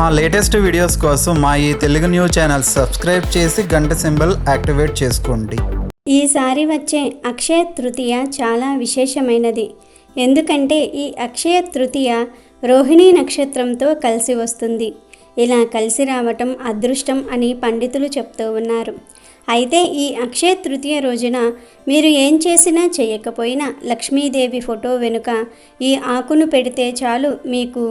మా latest videos కోసం మా ఈ తెలుగు న్యూస్ ఛానల్ సబ్స్క్రైబ్ చేసి గంట సింబల్ యాక్టివేట్ చేసుకోండి. ఈసారి వచ్చే అక్షయ తృతీయ చాలా విశేషమైనది. ఎందుకంటే ఈ అక్షయ తృతీయ రోహిణీ నక్షత్రంతో కలిసి వస్తుంది. ఇలా కలిసి రావటం అదృష్టం అని పండితులు చెప్తూ ఉన్నారు. అయితే ఈ అక్షయ తృతీయ రోజున మీరు ఏం చేసినా చేయకపోయినా లక్ష్మీదేవి ఫోటో వెనుక ఈ ఆకును పెడితే చాలు మీకు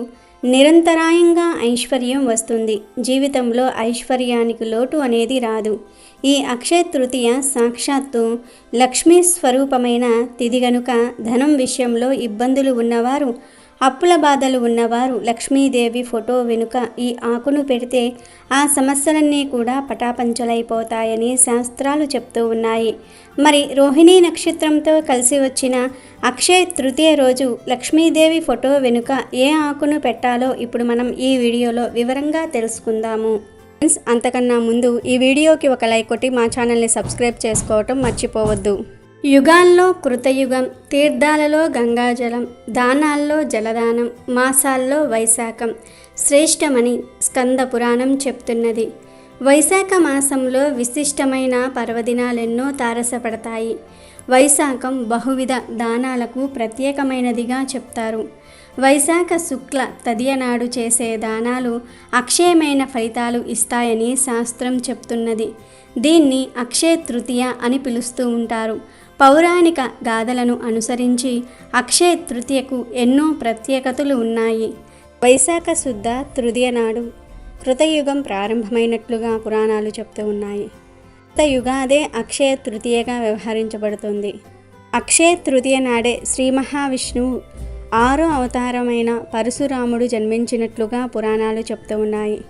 నిరంతరాయంగా ఐశ్వర్యం వస్తుంది. జీవితంలో ఐశ్వర్యానికి లోటు అనేది రాదు. ఈ అక్షయ తృతీయ సాక్షాత్తు లక్ష్మీ స్వరూపమైన తిది గనుక ధనం విషయంలో ఇబ్బందులు ఉన్నవారు అప్పుల బాధలు ఉన్నవారు లక్ష్మీదేవి ఫోటో వెనుక ఈ ఆకును పెడితే ఆ సమస్యలన్నీ కూడా పటాపంచలైపోతాయని శాస్త్రాలు చెప్తూ ఉన్నాయి. మరి రోహిణీ నక్షత్రంతో కలిసి వచ్చిన అక్షయ తృతీయ రోజు లక్ష్మీదేవి ఫోటో వెనుక ఏ ఆకును పెట్టాలో ఇప్పుడు మనం ఈ వీడియోలో వివరంగా తెలుసుకుందాము. ఫ్రెండ్స్ అంతకన్నా ముందు ఈ వీడియోకి ఒక లైక్ కొట్టి మా ఛానల్ని సబ్స్క్రైబ్ చేసుకోవటం మర్చిపోవద్దు. యుగాల్లో కృతయుగం తీర్థాలలో గంగాజలం దానాల్లో జలదానం మాసాల్లో వైశాఖం శ్రేష్టమని స్కంద పురాణం చెప్తున్నది. వైశాఖ మాసంలో విశిష్టమైన పర్వదినాలెన్నో తారసపడతాయి. వైశాఖం బహువిధ దానాలకు ప్రత్యేకమైనదిగా చెప్తారు. వైశాఖ శుక్ల తదియనాడు చేసే దానాలు అక్షయమైన ఫలితాలు ఇస్తాయని శాస్త్రం చెప్తున్నది. దీన్ని అక్షయ తృతీయ అని పిలుస్తూ ఉంటారు. పౌరాణిక గాథలను అనుసరించి అక్షయ తృతీయకు ఎన్నో ప్రత్యేకతలు ఉన్నాయి. వైశాఖ శుద్ధ తృతీయ నాడు కృతయుగం ప్రారంభమైనట్లుగా పురాణాలు చెప్తూ ఉన్నాయి. కృతయుగాదే యుగాదే అక్షయ తృతీయగా వ్యవహరించబడుతుంది. అక్షయ తృతీయ నాడే శ్రీ మహావిష్ణువు ఆరో అవతారమైన పరశురాముడు జన్మించినట్లుగా పురాణాలు చెప్తూ ఉన్నాయి.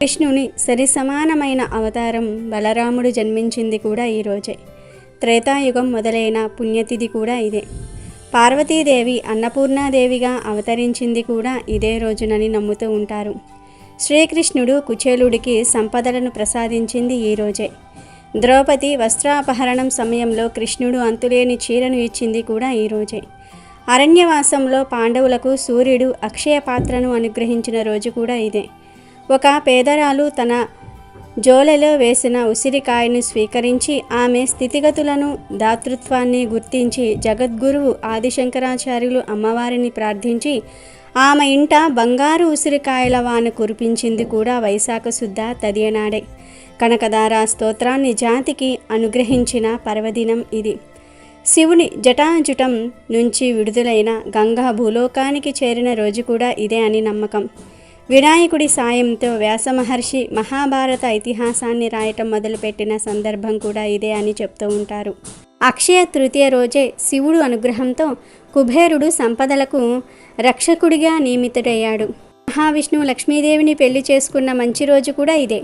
విష్ణుని సరి సమానమైన అవతారం బలరాముడు జన్మించింది కూడా ఈరోజే త్రేతాయుగం మొదలైన పుణ్యతిథి కూడా ఇదే. పార్వతీదేవి అన్నపూర్ణాదేవిగా అవతరించింది కూడా ఇదే రోజునని నమ్ముతూ ఉంటారు. శ్రీకృష్ణుడు కుచేలుడికి సంపదలను ప్రసాదించింది ఈ రోజే. ద్రౌపది వస్త్రాపహరణం సమయంలో కృష్ణుడు అంతులేని చీరను ఇచ్చింది కూడా ఈ రోజే. అరణ్యవాసంలో పాండవులకు సూర్యుడు అక్షయ పాత్రను అనుగ్రహించిన రోజు కూడా ఇదే. ఒక పేదరాలు తన జోలెలో వేసిన ఉసిరికాయను స్వీకరించి ఆమె స్థితిగతులను దాతృత్వాన్ని గుర్తించి జగద్గురువు ఆదిశంకరాచార్యులు అమ్మవారిని ప్రార్థించి ఆమె ఇంట బంగారు ఉసిరికాయల వాన కురిపించింది కూడా వైశాఖ శుద్ధ తదియనాడే. కనకదార స్తోత్రాన్ని జాతికి అనుగ్రహించిన పర్వదినం ఇది. శివుని జటాజుటం నుంచి విడుదలైన గంగా భూలోకానికి చేరిన రోజు కూడా ఇదే అని నమ్మకం. వినాయకుడి సాయంతో వ్యాసమహర్షి మహాభారత ఇతిహాసాన్ని రాయటం మొదలుపెట్టిన సందర్భం కూడా ఇదే అని చెప్తూ ఉంటారు. అక్షయ తృతీయ రోజే శివుడు అనుగ్రహంతో కుబేరుడు సంపదలకు రక్షకుడిగా నియమితుడయ్యాడు. మహావిష్ణువు లక్ష్మీదేవిని పెళ్ళి చేసుకున్న మంచి రోజు కూడా ఇదే.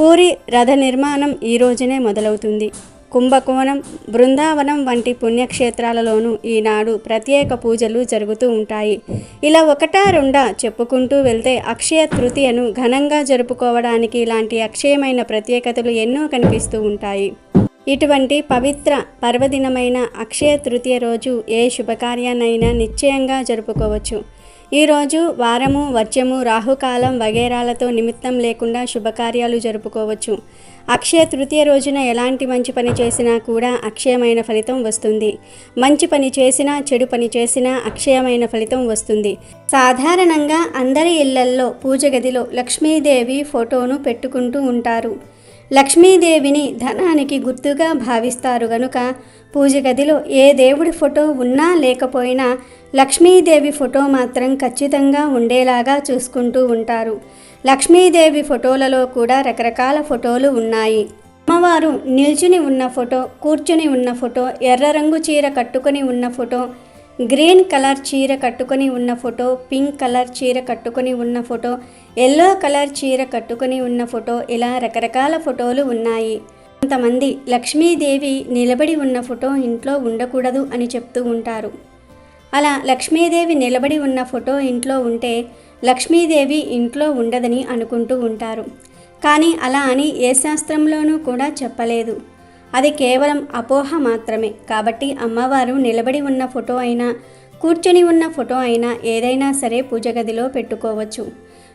పూరి రథ నిర్మాణం ఈ రోజునే మొదలవుతుంది. కుంభకోణం బృందావనం వంటి పుణ్యక్షేత్రాలలోనూ ఈనాడు ప్రత్యేక పూజలు జరుగుతూ ఉంటాయి. ఇలా ఒకటా రెండా చెప్పుకుంటూ వెళ్తే అక్షయ తృతీయను ఘనంగా జరుపుకోవడానికి ఇలాంటి అక్షయమైన ప్రత్యేకతలు ఎన్నో కనిపిస్తూ ఉంటాయి. ఇటువంటి పవిత్ర పర్వదినమైన అక్షయ తృతీయ రోజు ఏ శుభకార్యాన్నైనా నిశ్చయంగా జరుపుకోవచ్చు. ఈరోజు వారము వర్జము రాహుకాలం వగేరాలతో నిమిత్తం లేకుండా శుభకార్యాలు జరుపుకోవచ్చు. అక్షయ తృతీయ రోజున ఎలాంటి మంచి పని చేసినా కూడా అక్షయమైన ఫలితం వస్తుంది. మంచి పని చేసినా చెడు పని చేసినా అక్షయమైన ఫలితం వస్తుంది. సాధారణంగా అందరి ఇళ్ళల్లో పూజ గదిలో లక్ష్మీదేవి ఫోటోను పెట్టుకుంటూ ఉంటారు. లక్ష్మీదేవిని ధనానికి గుర్తుగా భావిస్తారు గనుక పూజ గదిలో ఏ దేవుడి ఫోటో ఉన్నా లేకపోయినా లక్ష్మీదేవి ఫోటో మాత్రం ఖచ్చితంగా ఉండేలాగా చూసుకుంటూ ఉంటారు. లక్ష్మీదేవి ఫోటోలలో కూడా రకరకాల ఫోటోలు ఉన్నాయి. అమ్మవారు నిల్చుని ఉన్న ఫోటో కూర్చుని ఉన్న ఫోటో ఎర్ర రంగు చీర కట్టుకొని ఉన్న ఫోటో గ్రీన్ కలర్ చీర కట్టుకొని ఉన్న ఫోటో పింక్ కలర్ చీర కట్టుకొని ఉన్న ఫోటో ఎల్లో కలర్ చీర కట్టుకొని ఉన్న ఫోటో ఇలా రకరకాల ఫోటోలు ఉన్నాయి. కొంతమంది లక్ష్మీదేవి నిలబడి ఉన్న ఫోటో ఇంట్లో ఉండకూడదు అని చెప్తూ ఉంటారు. అలా లక్ష్మీదేవి నిలబడి ఉన్న ఫోటో ఇంట్లో ఉంటే లక్ష్మీదేవి ఇంట్లో ఉండదని అనుకుంటూ ఉంటారు. కానీ అలా అని ఏ శాస్త్రంలోనూ కూడా చెప్పలేదు. అది కేవలం అపోహ మాత్రమే. కాబట్టి అమ్మవారు నిలబడి ఉన్న ఫోటో అయినా కూర్చొని ఉన్న ఫోటో అయినా ఏదైనా సరే పూజ గదిలో పెట్టుకోవచ్చు.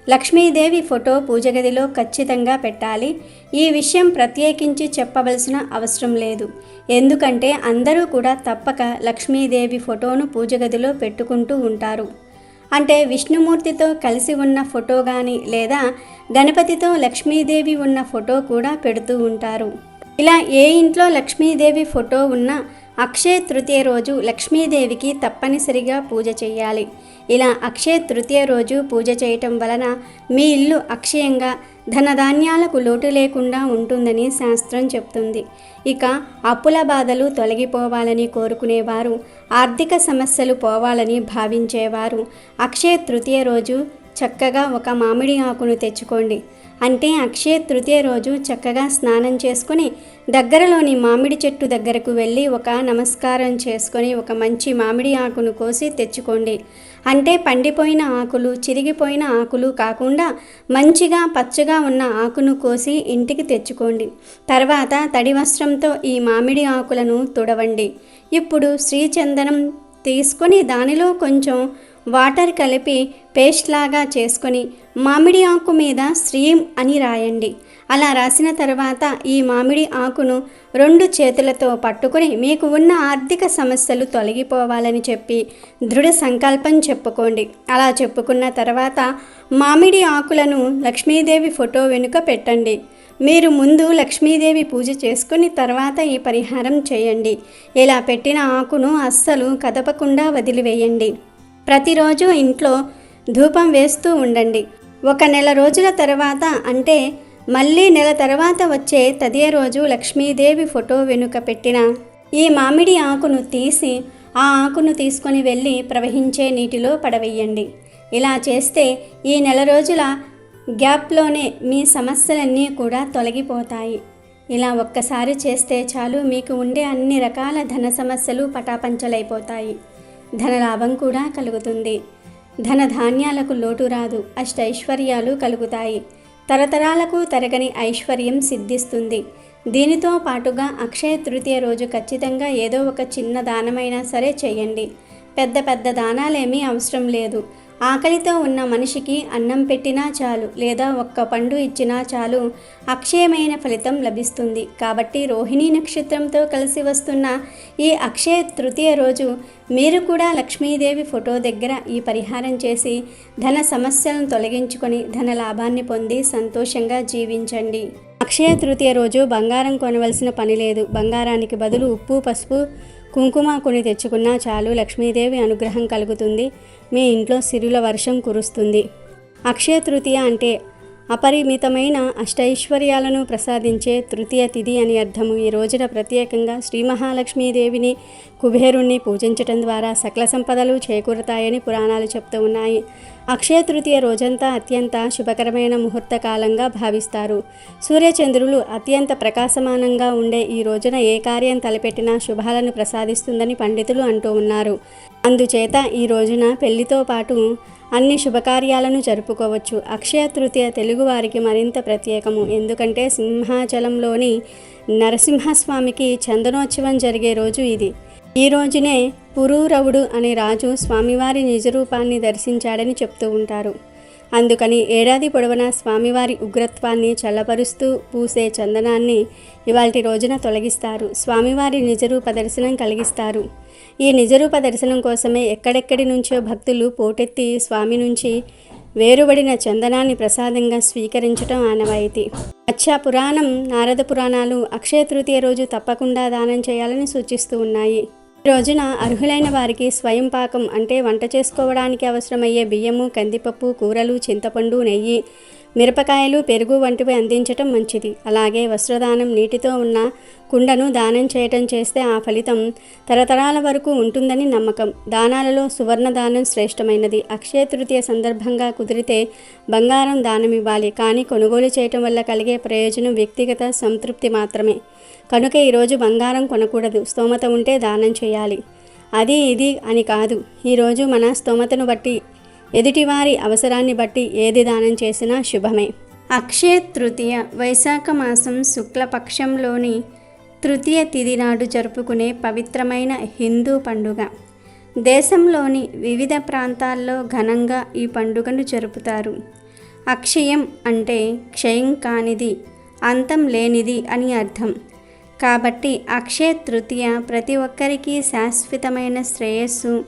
లక్ష్మీదేవి ఫోటో పూజగదిలో ఖచ్చితంగా పెట్టాలి. ఈ విషయం ప్రత్యేకించి చెప్పవలసిన అవసరం లేదు. ఎందుకంటే అందరూ కూడా తప్పక లక్ష్మీదేవి ఫోటోను పూజగదిలో పెట్టుకుంటూ ఉంటారు. అంటే విష్ణుమూర్తితో కలిసి ఉన్న ఫోటో కానీ లేదా గణపతితో లక్ష్మీదేవి ఉన్న ఫోటో కూడా పెడుతూ ఉంటారు. ఇలా ఏ ఇంట్లో లక్ష్మీదేవి ఫోటో ఉన్నా అక్షయ తృతీయ రోజు లక్ష్మీదేవికి తప్పనిసరిగా పూజ చేయాలి. ఇలా అక్షయ తృతీయ రోజు పూజ చేయటం వలన మీ ఇల్లు అక్షయంగా ధనధాన్యాలకు లోటు లేకుండా ఉంటుందని శాస్త్రం చెప్తుంది. ఇక అప్పుల బాధలు తొలగిపోవాలని కోరుకునేవారు ఆర్థిక సమస్యలు పోవాలని భావించేవారు. అక్షయ తృతీయ రోజు చక్కగా ఒక మామిడి ఆకును తెచ్చుకోండి. అంటే అక్షయ తృతీయ రోజు చక్కగా స్నానం చేసుకుని దగ్గరలోని మామిడి చెట్టు దగ్గరకు వెళ్ళి ఒక నమస్కారం చేసుకొని ఒక మంచి మామిడి ఆకును కోసి తెచ్చుకోండి. అంటే పండిపోయిన ఆకులు చిరిగిపోయిన ఆకులు కాకుండా మంచిగా పచ్చగా ఉన్న ఆకును కోసి ఇంటికి తెచ్చుకోండి. తర్వాత తడి వస్త్రంతో ఈ మామిడి ఆకులను తుడవండి. ఇప్పుడు శ్రీచందనం తీసుకొని దానిలో కొంచెం వాటర్ కలిపి పేస్ట్ లాగా చేసుకొని మామిడి ఆకు మీద శ్రీం అని రాయండి. అలా రాసిన తర్వాత ఈ మామిడి ఆకును రెండు చేతులతో పట్టుకొని మీకు ఉన్న ఆర్థిక సమస్యలు తొలగిపోవాలని చెప్పి దృఢ సంకల్పం చెప్పుకోండి. అలా చెప్పుకున్న తర్వాత మామిడి ఆకులను లక్ష్మీదేవి ఫోటో వెనుక పెట్టండి. మీరు ముందు లక్ష్మీదేవి పూజ చేసుకుని తర్వాత ఈ పరిహారం చేయండి. ఇలా పెట్టిన ఆకును అస్సలు కదపకుండా వదిలివేయండి. ప్రతిరోజు ఇంట్లో ధూపం వేస్తూ ఉండండి. ఒక నెల రోజుల తర్వాత అంటే మళ్ళీ నెల తర్వాత వచ్చే తదే రోజు లక్ష్మీదేవి ఫోటో వెనుక పెట్టిన ఈ మామిడి ఆకును తీసి ఆ ఆకును తీసుకొని వెళ్ళి ప్రవహించే నీటిలో పడవేయండి. ఇలా చేస్తే ఈ నెల రోజుల గ్యాప్లోనే మీ సమస్యలన్నీ కూడా తొలగిపోతాయి. ఇలా ఒక్కసారి చేస్తే చాలు మీకు ఉండే అన్ని రకాల ధన సమస్యలు పటాపంచలైపోతాయి. ధనలాభం కూడా కలుగుతుంది. ధన ధాన్యాలకు లోటు రాదు అష్టైశ్వర్యాలు కలుగుతాయి. తరతరాలకు తరగని ఐశ్వర్యం సిద్ధిస్తుంది. దీనితో పాటుగా అక్షయ తృతీయ రోజు ఖచ్చితంగా ఏదో ఒక చిన్న దానమైనా సరే చేయండి. పెద్ద పెద్ద దానాలేమీ అవసరం లేదు. ఆకలితో ఉన్న మనిషికి అన్నం పెట్టినా చాలు లేదా ఒక్క పండు ఇచ్చినా చాలు అక్షయమైన ఫలితం లభిస్తుంది. కాబట్టి రోహిణీ నక్షత్రంతో కలిసి వస్తున్న ఈ అక్షయ తృతీయ రోజు మీరు కూడా లక్ష్మీదేవి ఫోటో దగ్గర ఈ పరిహారం చేసి ధన సమస్యలను తొలగించుకొని ధన లాభాన్ని పొంది సంతోషంగా జీవించండి. అక్షయ తృతీయ రోజు బంగారం కొనవలసిన పని లేదు. బంగారానికి బదులు ఉప్పు పసుపు కుంకుమ కొని తెచ్చుకున్నా చాలు లక్ష్మీదేవి అనుగ్రహం కలుగుతుంది. మీ ఇంట్లో సిరుల వర్షం కురుస్తుంది. అక్షయ తృతీయ అంటే అపరిమితమైన అష్టైశ్వర్యాలను ప్రసాదించే తృతీయ తిథి అని అర్థము. ఈ రోజున ప్రత్యేకంగా శ్రీ మహాలక్ష్మీదేవిని కుబేరుణ్ణి పూజించటం ద్వారా సకల సంపదలు చేకూరుతాయని పురాణాలు చెప్తూ ఉన్నాయి. అక్షయ తృతీయ రోజంతా అత్యంత శుభకరమైన ముహూర్త కాలంగా భావిస్తారు. సూర్యచంద్రులు అత్యంత ప్రకాశమానంగా ఉండే ఈ రోజున ఏ కార్యం తలపెట్టినా శుభాలను ప్రసాదిస్తుందని పండితులు అంటూ ఉన్నారు. అందుచేత ఈ రోజున పెళ్ళితో పాటు అన్ని శుభకార్యాలను జరుపుకోవచ్చు. అక్షయ తృతీయ తెలుగువారికి మరింత ప్రత్యేకము. ఎందుకంటే సింహాచలంలోని నరసింహస్వామికి చందనోత్సవం జరిగే రోజు ఇది. ఈ రోజునే పురూరవుడు అనే రాజు స్వామివారి నిజరూపాన్ని దర్శించాడని చెప్తూ ఉంటారు. అందుకని ఏడాది పొడవునా స్వామివారి ఉగ్రత్వాన్ని చల్లపరుస్తూ పూసే చందనాన్ని ఇవాల్టి రోజున తొలగిస్తారు. స్వామివారి నిజరూప దర్శనం కలిగిస్తారు. ఈ నిజరూప దర్శనం కోసమే ఎక్కడెక్కడి నుంచో భక్తులు పోటెత్తి స్వామి నుంచి వేరుబడిన చందనాన్ని ప్రసాదంగా స్వీకరించటం ఆనవాయితీ. అచ్చా పురాణం నారద పురాణాలు అక్షయ తృతీయ రోజు తప్పకుండా దానం చేయాలని సూచిస్తూ ఉన్నాయి. రోజున అర్హులైన వారికి స్వయం పాకం అంటే వంట చేసుకోవడానికి అవసరమయ్యే బియ్యము కందిపప్పు కూరలు చింతపండు నెయ్యి మిరపకాయలు పెరుగు వంటివి అందించటం మంచిది. అలాగే వస్త్రదానం నీటితో ఉన్న కుండను దానం చేయటం చేస్తే ఆ ఫలితం తరతరాల వరకు ఉంటుందని నమ్మకం. దానాలలో సువర్ణ దానం శ్రేష్టమైనది. అక్షయ తృతీయ సందర్భంగా కుదిరితే బంగారం దానం ఇవ్వాలి కానీ కొనుగోలు చేయటం వల్ల కలిగే ప్రయోజనం వ్యక్తిగత సంతృప్తి మాత్రమే. కనుక ఈరోజు బంగారం కొనకూడదు. స్తోమత ఉంటే దానం చేయాలి. అది ఇది అని కాదు. ఈరోజు మన స్తోమతను బట్టి ఎదుటివారి అవసరాన్ని బట్టి ఏది దానం చేసినా శుభమే. అక్షయ తృతీయ వైశాఖ మాసం శుక్లపక్షంలోని తృతీయ తిథి నాడు జరుపుకునే పవిత్రమైన హిందూ పండుగ. దేశంలోని వివిధ ప్రాంతాల్లో ఘనంగా ఈ పండుగను జరుపుతారు. అక్షయం అంటే క్షయం కానిది అంతం లేనిది అని అర్థం. కాబట్టి అక్షయ తృతీయ ప్రతి ఒక్కరికి శాశ్వతమైన శ్రేయస్సు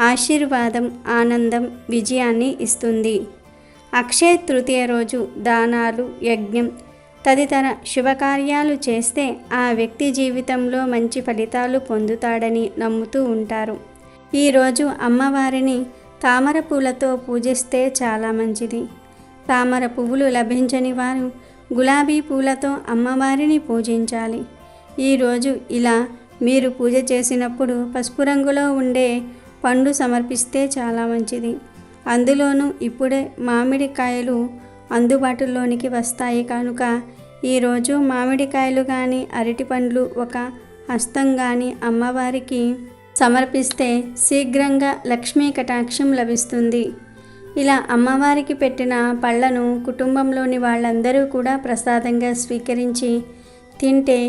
ఆశీర్వాదం ఆనందం విజయాన్ని ఇస్తుంది. అక్షయ తృతీయ రోజు దానాలు యజ్ఞం తదితర శుభకార్యాలు చేస్తే ఆ వ్యక్తి జీవితంలో మంచి ఫలితాలు పొందుతాడని నమ్ముతూ ఉంటారు. ఈరోజు అమ్మవారిని తామర పూలతో పూజిస్తే చాలా మంచిది. తామర పువ్వులు లభించని వారు గులాబీ పూలతో అమ్మవారిని పూజించాలి. ఈరోజు ఇలా మీరు పూజ చేసినప్పుడు పసుపు రంగులో ఉండే పండు సమర్పిస్తే చాలా మంచిది. అందులోనూ ఇప్పుడే మామిడికాయలు అందుబాటులోనికి వస్తాయి కనుక ఈరోజు మామిడికాయలు కానీ అరటిపండ్లు ఒక హస్తం కానీ అమ్మవారికి సమర్పిస్తే శీఘ్రంగా లక్ష్మీ కటాక్షం లభిస్తుంది. ఇలా అమ్మవారికి పెట్టిన పళ్ళను కుటుంబంలోని వాళ్ళందరూ కూడా ప్రసాదంగా స్వీకరించి తింటే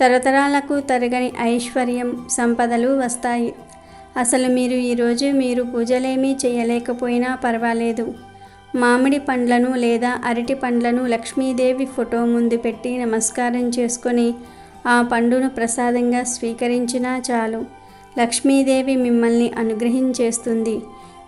తరతరాలకు తరగని ఐశ్వర్యం సంపదలు వస్తాయి. అసలు మీరు ఈరోజు మీరు పూజలేమీ చేయలేకపోయినా పర్వాలేదు. మామిడి పండ్లను లేదా అరటి పండ్లను లక్ష్మీదేవి ఫోటో ముందు పెట్టి నమస్కారం చేసుకొని ఆ పండును ప్రసాదంగా స్వీకరించినా చాలు. లక్ష్మీదేవి మిమ్మల్ని అనుగ్రహించేస్తుంది.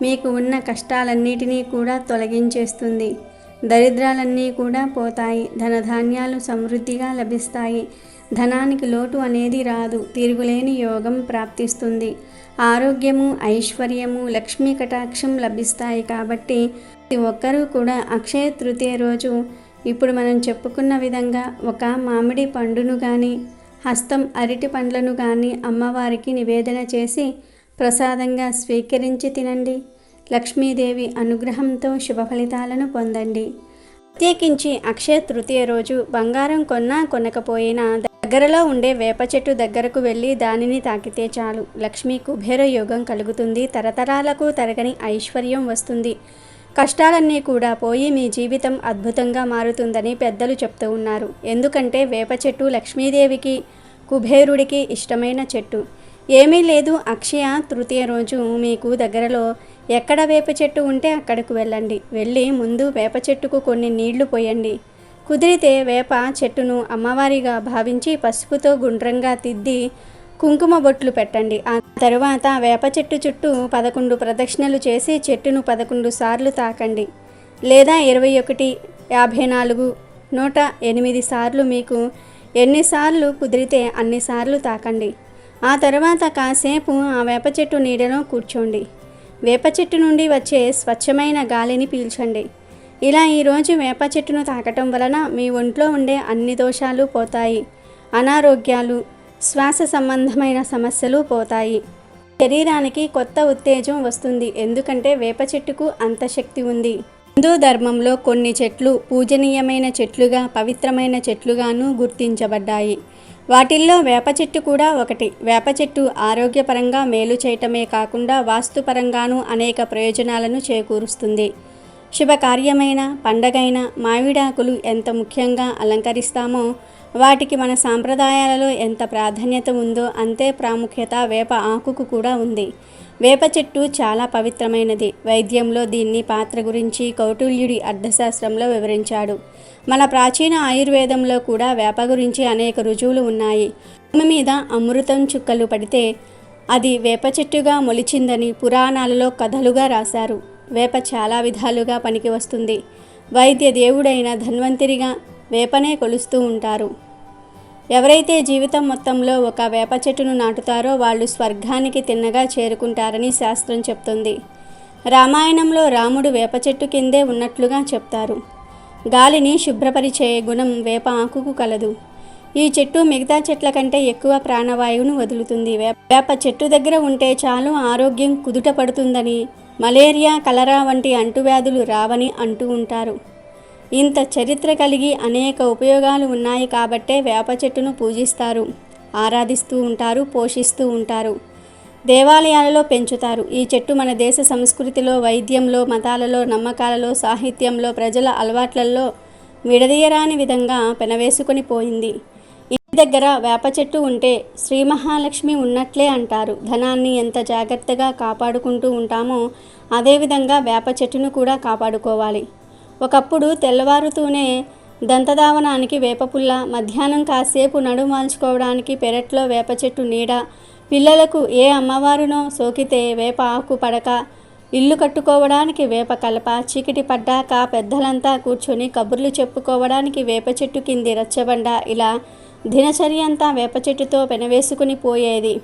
మీకు ఉన్న కష్టాలన్నిటినీ కూడా తొలగించేస్తుంది. దరిద్రాలన్నీ కూడా పోతాయి. ధనధాన్యాలు సమృద్ధిగా లభిస్తాయి. ధనానికి లోటు అనేది రాదు. తిరుగులేని యోగం ప్రాప్తిస్తుంది. ఆరోగ్యము ఐశ్వర్యము లక్ష్మీ కటాక్షం లభిస్తాయి కాబట్టి ప్రతి ఒక్కరూ కూడా అక్షయ తృతీయ రోజు ఇప్పుడు మనం చెప్పుకున్న విధంగా ఒక మామిడి పండును కానీ హస్తం అరటి పండ్లను కానీ అమ్మవారికి నివేదన చేసి ప్రసాదంగా స్వీకరించి తినండి. లక్ష్మీదేవి అనుగ్రహంతో శుభ ఫలితాలను పొందండి. ప్రత్యేకించి అక్షయ తృతీయ రోజు బంగారం కొన్నా కొనకపోయినా దగ్గరలో ఉండే వేప చెట్టు దగ్గరకు వెళ్ళి దానిని తాకితే చాలు. లక్ష్మీ కుబేర యోగం కలుగుతుంది. తరతరాలకు తరగని ఐశ్వర్యం వస్తుంది. కష్టాలన్నీ కూడా పోయి మీ జీవితం అద్భుతంగా మారుతుందని పెద్దలు చెప్తూ ఉన్నారు. ఎందుకంటే వేప చెట్టు లక్ష్మీదేవికి కుబేరుడికి ఇష్టమైన చెట్టు. ఏమీ లేదు. అక్షయ తృతీయ రోజు మీకు దగ్గరలో ఎక్కడ వేప చెట్టు ఉంటే అక్కడకు వెళ్ళండి. వెళ్ళి ముందు వేప చెట్టుకు కొన్ని నీళ్ళు పోయండి. కుదిరితే వేప చెట్టును అమ్మవారిగా భావించి పసుపుతో గుండ్రంగా తిద్ది కుంకుమ బొట్లు పెట్టండి. ఆ తరువాత వేప చెట్టు చుట్టూ పదకొండు ప్రదక్షిణలు చేసి చెట్టును పదకొండు సార్లు తాకండి. లేదా ఇరవై ఒకటి యాభై నాలుగు నూట ఎనిమిది సార్లు మీకు ఎన్నిసార్లు కుదిరితే అన్నిసార్లు తాకండి. ఆ తర్వాత కాసేపు ఆ వేప చెట్టు నీడలో కూర్చోండి. వేప చెట్టు నుండి వచ్చే స్వచ్ఛమైన గాలిని పీల్చండి. ఇలా ఈరోజు వేప చెట్టును తాకటం వలన మీ ఒంట్లో ఉండే అన్ని దోషాలు పోతాయి. అనారోగ్యాలు శ్వాస సంబంధమైన సమస్యలు పోతాయి. శరీరానికి కొత్త ఉత్తేజం వస్తుంది. ఎందుకంటే వేప చెట్టుకు అంత శక్తి ఉంది. హిందూ ధర్మంలో కొన్ని చెట్లు పూజనీయమైన చెట్లుగా పవిత్రమైన చెట్లుగాను గుర్తించబడ్డాయి. వాటిల్లో వేప చెట్టు కూడా ఒకటి. వేప చెట్టు ఆరోగ్యపరంగా మేలు చేయటమే కాకుండా వాస్తుపరంగానూ అనేక ప్రయోజనాలను చేకూరుస్తుంది. శుభకార్యమైన పండగైన మామిడాకులు ఎంత ముఖ్యంగా అలంకరిస్తామో వాటికి మన సాంప్రదాయాలలో ఎంత ప్రాధాన్యత ఉందో అంతే ప్రాముఖ్యత వేప ఆకుకు కూడా ఉంది. వేప చెట్టు చాలా పవిత్రమైనది. వైద్యంలో దీన్ని పాత్ర గురించి కౌటిల్యుడి అర్థశాస్త్రంలో వివరించాడు. మన ప్రాచీన ఆయుర్వేదంలో కూడా వేప గురించి అనేక రుజువులు ఉన్నాయి. భూమి మీద అమృతం చుక్కలు పడితే అది వేప చెట్టుగా మొలిచిందని పురాణాలలో కథలుగా రాశారు. వేప చాలా విధాలుగా పనికి వస్తుంది. వైద్య దేవుడైన ధన్వంతరిగా వేపనే కొలుస్తూ ఉంటారు. ఎవరైతే జీవితం మొత్తంలో ఒక వేప చెట్టును నాటుతారో వాళ్ళు స్వర్గానికి తిన్నగా చేరుకుంటారని శాస్త్రం చెప్తుంది. రామాయణంలో రాముడు వేప చెట్టు కిందే ఉన్నట్లుగా చెప్తారు. గాలిని శుభ్రపరిచే గుణం వేప ఆకుకు కలదు. ఈ చెట్టు మిగతా చెట్ల కంటే ఎక్కువ ప్రాణవాయువును వదులుతుంది. వేప వేప చెట్టు దగ్గర ఉంటే చాలు ఆరోగ్యం కుదుట పడుతుందని మలేరియా కలరా వంటి అంటువ్యాధులు రావని అంటూ ఉంటారు. ఇంత చరిత్ర కలిగి అనేక ఉపయోగాలు ఉన్నాయి కాబట్టే వేప చెట్టును పూజిస్తారు. ఆరాధిస్తూ ఉంటారు పోషిస్తూ ఉంటారు. దేవాలయాలలో పెంచుతారు. ఈ చెట్టు మన దేశ సంస్కృతిలో వైద్యంలో మతాలలో నమ్మకాలలో సాహిత్యంలో ప్రజల అలవాట్లలో విడదీయరాని విధంగా పెనవేసుకొని పోయింది. దగ్గర వేప చెట్టు ఉంటే శ్రీ మహాలక్ష్మి ఉన్నట్లే అంటారు. ధనాన్ని ఎంత జాగ్రత్తగా కాపాడుకుంటూ ఉంటామో అదేవిధంగా వేప చెట్టును కూడా కాపాడుకోవాలి. ఒకప్పుడు తెల్లవారుతూనే దంతధావనానికి వేపపుల్ల మధ్యాహ్నం కాసేపు నడుమాల్చుకోవడానికి పెరట్లో వేప చెట్టు నీడ పిల్లలకు ఏ అమ్మవారునో సోకితే వేప ఆకు పడక ఇల్లు కట్టుకోవడానికి వేప కలప చీకటి పడ్డాక పెద్దలంతా కూర్చొని కబుర్లు చెప్పుకోవడానికి వేప చెట్టు కింది రచ్చబండ ఇలా దినచర్య అంతా వేప చెట్టుతో పెనవేసుకుని పోయేది.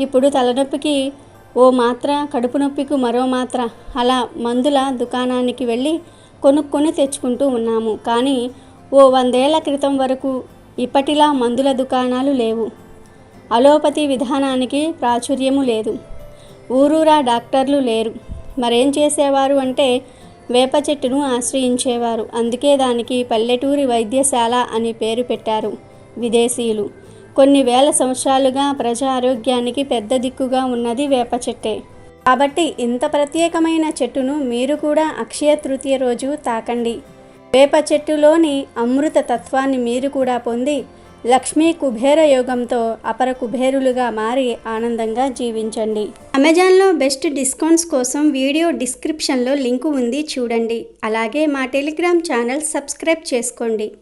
ఇప్పుడు తలనొప్పికి ఓ మాత్ర కడుపు నొప్పికి మరో మాత్ర అలా మందుల దుకాణానికి వెళ్ళి కొనుక్కొని తెచ్చుకుంటూ ఉన్నాము. కానీ ఓ వందేళ్ళ క్రితం వరకు ఇప్పటిలా మందుల దుకాణాలు లేవు. అలోపతి విధానానికి ప్రాచుర్యము లేదు. ఊరూరా డాక్టర్లు లేరు. మరేం చేసేవారు అంటే వేప చెట్టును ఆశ్రయించేవారు. అందుకే దానికి పల్లెటూరి వైద్యశాల అని పేరు పెట్టారు. విదేశీయులు. కొన్ని వేల సంవత్సరాలుగా ప్రజా ఆరోగ్యానికి పెద్ద దిక్కుగా ఉన్నది వేప చెట్టే. కాబట్టి ఇంత ప్రత్యేకమైన చెట్టును మీరు కూడా అక్షయ తృతీయ రోజు తాకండి. వేప చెట్టులోని అమృత తత్వాన్ని మీరు కూడా పొంది లక్ష్మీ కుబేర యోగంతో అపర కుబేరులుగా మారి ఆనందంగా జీవించండి. అమెజాన్లో బెస్ట్ డిస్కౌంట్స్ కోసం వీడియో డిస్క్రిప్షన్లో లింకు ఉంది చూడండి. అలాగే మా టెలిగ్రామ్ ఛానల్ సబ్స్క్రైబ్ చేసుకోండి.